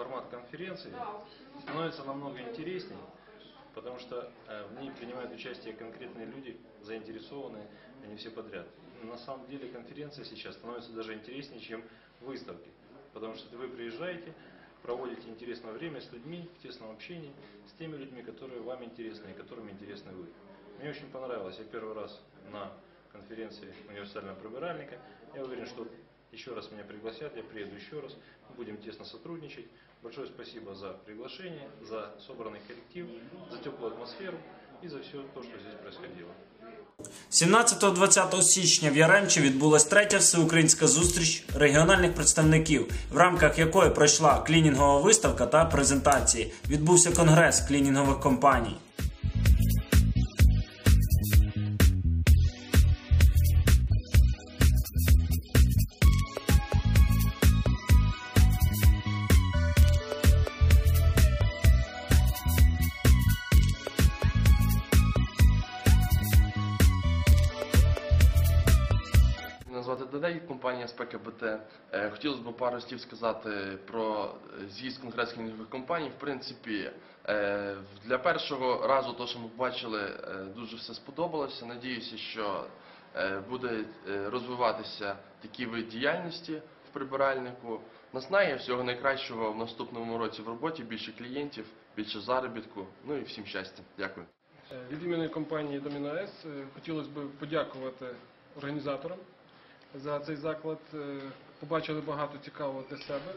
формат конференции становится намного интереснее, потому что э, в ней принимают участие конкретные люди, заинтересованные, а не все подряд. На самом деле конференция сейчас становится даже интереснее, чем выставки, потому что вы приезжаете, проводите интересное время с людьми в тесном общении, с теми людьми, которые вам интересны и которыми интересны вы. Мне очень понравилось, я первый раз на конференции универсального прибиральника. Я уверен, что еще раз меня пригласят, я приеду еще раз, мы будем тесно сотрудничать. Большое спасибо за приглашение, за собранный коллектив, за теплую атмосферу и за все то, что здесь происходило. 17-20 січня в Яремчі відбулась третя всеукраїнська зустріч регіональних представників, в рамках якої пройшла клінінгова виставка та презентації. Відбувся конгрес клінінгових компаній. Звати компанія Спека БТ. Е, Хотілося б пару слів сказати про з'їзд конгрес клінінгових компаній. В принципі, е, для першого разу, то, що ми бачили, е, дуже все сподобалося. Надіюся, що е, буде е, розвиватися такий вид діяльності в прибиральнику. Наснає всього найкращого в наступному році в роботі, більше клієнтів, більше заробітку. Ну і всім щастя. Дякую. Е, Від імені компанії Доміно С е, хотілося б подякувати організаторам за цей заклад. Е, Побачили багато цікавого для себе,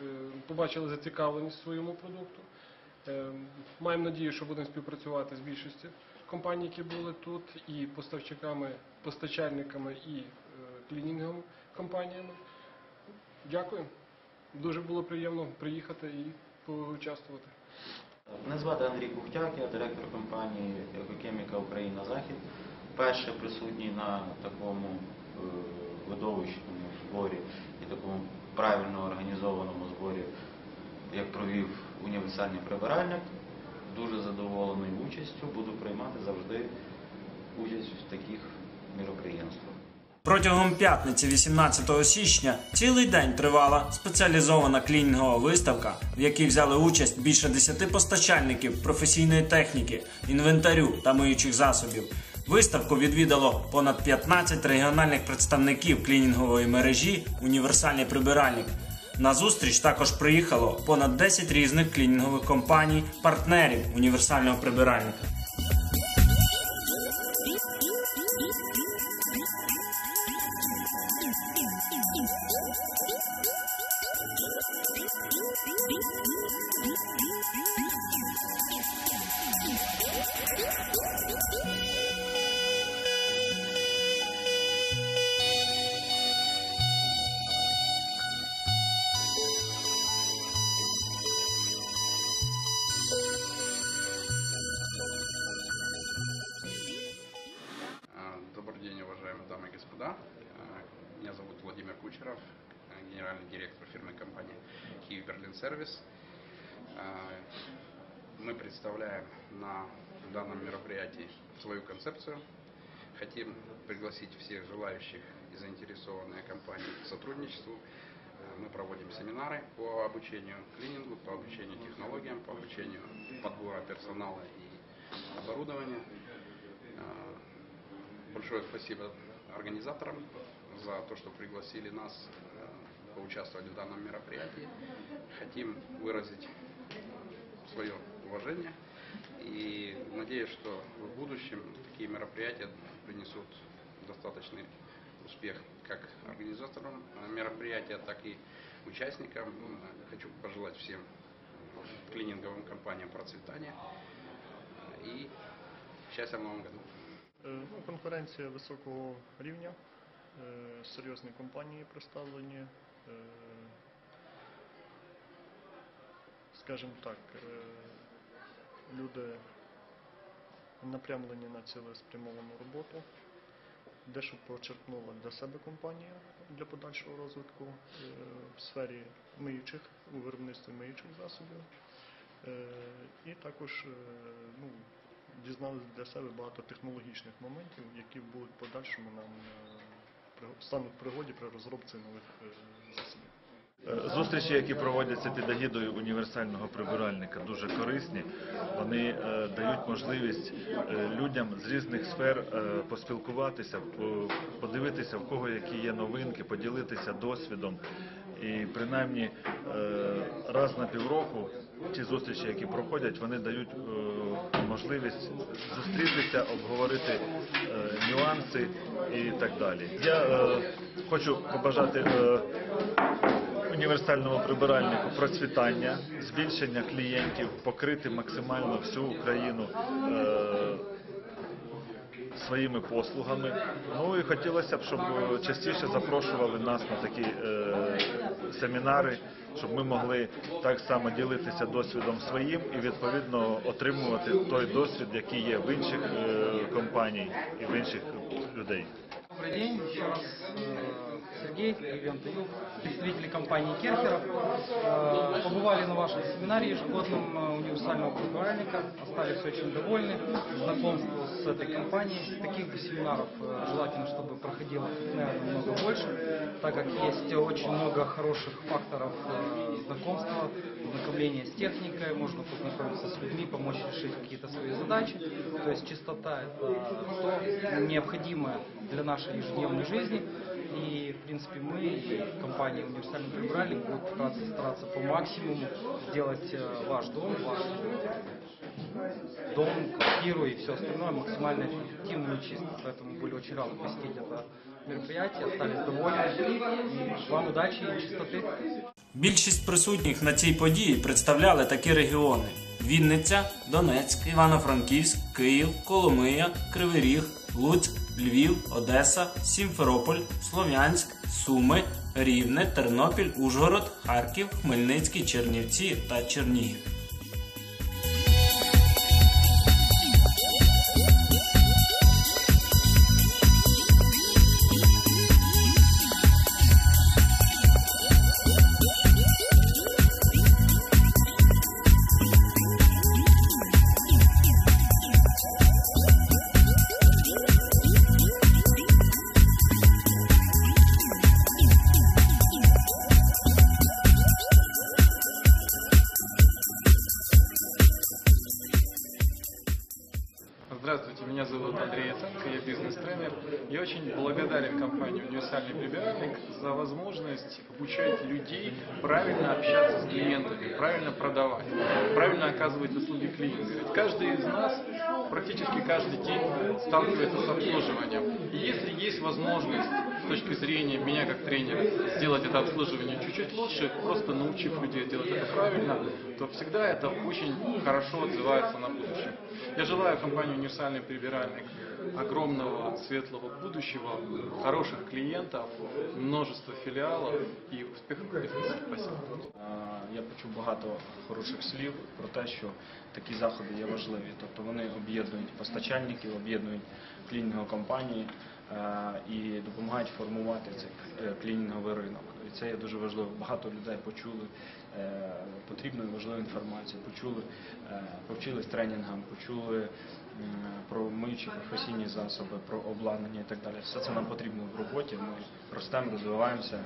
е, побачили зацікавленість своєму продукту. Е, Маємо надію, що будемо співпрацювати з більшістю компаній, які були тут, і поставщиками, постачальниками і клінінговими компаніями. Дякую. Дуже було приємно приїхати і поучаствувати. Мене звати Андрій Кухтяк, я директор компанії Екохіміка Україна Захід. Перше присутній на такому видовищному зборі і такому правильно організованому зборі, як провів універсальний прибиральник. Дуже задоволений участю, буду приймати завжди участь в таких міроприємствах. Протягом п'ятниці, 18 січня, цілий день тривала спеціалізована клінінгова виставка, в якій взяли участь більше 10 постачальників професійної техніки, інвентарю та миючих засобів. Виставку відвідало понад 15 регіональних представників клінінгової мережі Універсальний прибиральник. На зустріч також приїхало понад 10 різних клінінгових компаній, партнерів універсального прибиральника. Уважаемые дамы и господа. А, Меня зовут Владимир Кучеров, а, генеральный директор фирмы компании Киев Берлин Сервис. Мы представляем на данном мероприятии свою концепцию. Хотим пригласить всех желающих и заинтересованные компании к сотрудничеству. А, Мы проводим семинары по обучению клинингу, по обучению технологиям, по обучению подбора персонала и оборудования. Большое спасибо организаторам за то, что пригласили нас э, поучаствовать в данном мероприятии. Хотим выразить свое уважение и надеюсь, что в будущем такие мероприятия принесут достаточный успех как организаторам мероприятия, так и участникам. Хочу пожелать всем клининговым компаниям процветания и счастья в новом году. Е, Ну, конференція високого рівня, е, серйозні компанії представлені. е, Скажімо так, люди напрямлені на цілеспрямовану роботу. Дещо почерпнула для себе компанія для подальшого розвитку в сфері миючих, у виробництві миючих засобів. І також ну, дізналися для себе багато технологічних моментів, які будуть в подальшому нам е, стануть в пригоді при розробці нових е, засобів. Е, Зустрічі, які проводяться під агідою універсального прибиральника, дуже корисні. Вони дають можливість людям з різних сфер поспілкуватися, по- подивитися, в кого які є новинки, поділитися досвідом. І принаймні раз на півроку ті зустрічі, які проходять, вони дають е, можливість зустрітися, обговорити е, нюанси і так далі. Я е, хочу побажати. універсальному прибиральнику процвітання, збільшення клієнтів, покрити максимально всю Україну своїми послугами. Ну і хотілося б, щоб е, частіше запрошували нас на такі е, семінари, щоб ми могли так само ділитися досвідом своїм і відповідно отримувати той досвід, який є в інших е, компаній і в інших людей. Добрий день, ще раз э, Сергей, Ивент Ю, представители компании Керхеров. Э, Побывали на вашем семинаре ежегодном э, универсального прибиральника, остались очень довольны знакомству с этой компанией. Таких бы семинаров э, желательно, чтобы проходило, наверное, намного больше, так как есть очень много хороших факторов знакомства, знакомления с техникой, можно познакомиться с людьми, помочь решить какие-то свои задачи. То есть чистота это то необходимое для нашей ежедневной жизни. И, в принципе, мы и компания «Универсальный прибиральник» будет стараться, стараться по максимуму сделать э, ваш дом, ваш дом, квартиру и все остальное максимально эффективным и чистым. Поэтому были очень рады посетить это мероприятие, остались довольны. И вам удачи и чистоты. Більшість присутніх на цій події представляли такі регіони: Вінниця, Донецьк, Івано-Франківськ, Київ, Коломия, Кривий Ріг, Луцьк, Львів, Одеса, Сімферополь, Слов'янськ, Суми, Рівне, Тернопіль, Ужгород, Харків, Хмельницький, Чернівці та Чернігів. «Универсальный прибиральник» за возможность обучать людей правильно общаться с клиентами, правильно продавать, правильно оказывать услуги клиенту. Ведь каждый из нас практически каждый день сталкивается с обслуживанием. И если есть возможность с точки зрения меня как тренера сделать это обслуживание чуть-чуть лучше, просто научив людей делать это правильно, то всегда это очень хорошо отзывается на будущее. Я желаю компании «Универсальный прибиральник» огромного светлого будущего, хороших клиентов, множество филиалов и успехов. Спасибо. Я почув багато хороших слів про те, що такі заходи є важливі. Тобто вони об'єднують постачальників, об'єднують клінінгові компанії і допомагають формувати цей е, клінінговий ринок. І це є дуже важливо. Багато людей почули потрібну і важливу інформацію, почули, е, повчились тренінгам, почули про миючі професійні засоби, про обладнання і так далі. Все це нам потрібно в роботі. Ми ростемо, розвиваємося.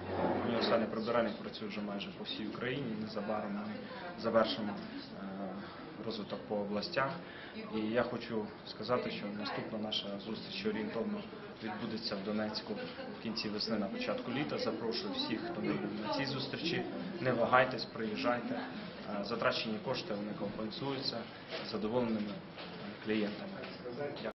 Універсальний прибиральник працює вже майже по всій Україні. Незабаром ми завершимо е, розвиток по областях. І я хочу сказати, що наступна наша зустріч орієнтовно відбудеться в Донецьку в кінці весни на початку літа. Запрошую всіх, хто не був на цій зустрічі. Не вагайтесь, приїжджайте. Е, Затрачені кошти вони компенсуються задоволеними клієнтами.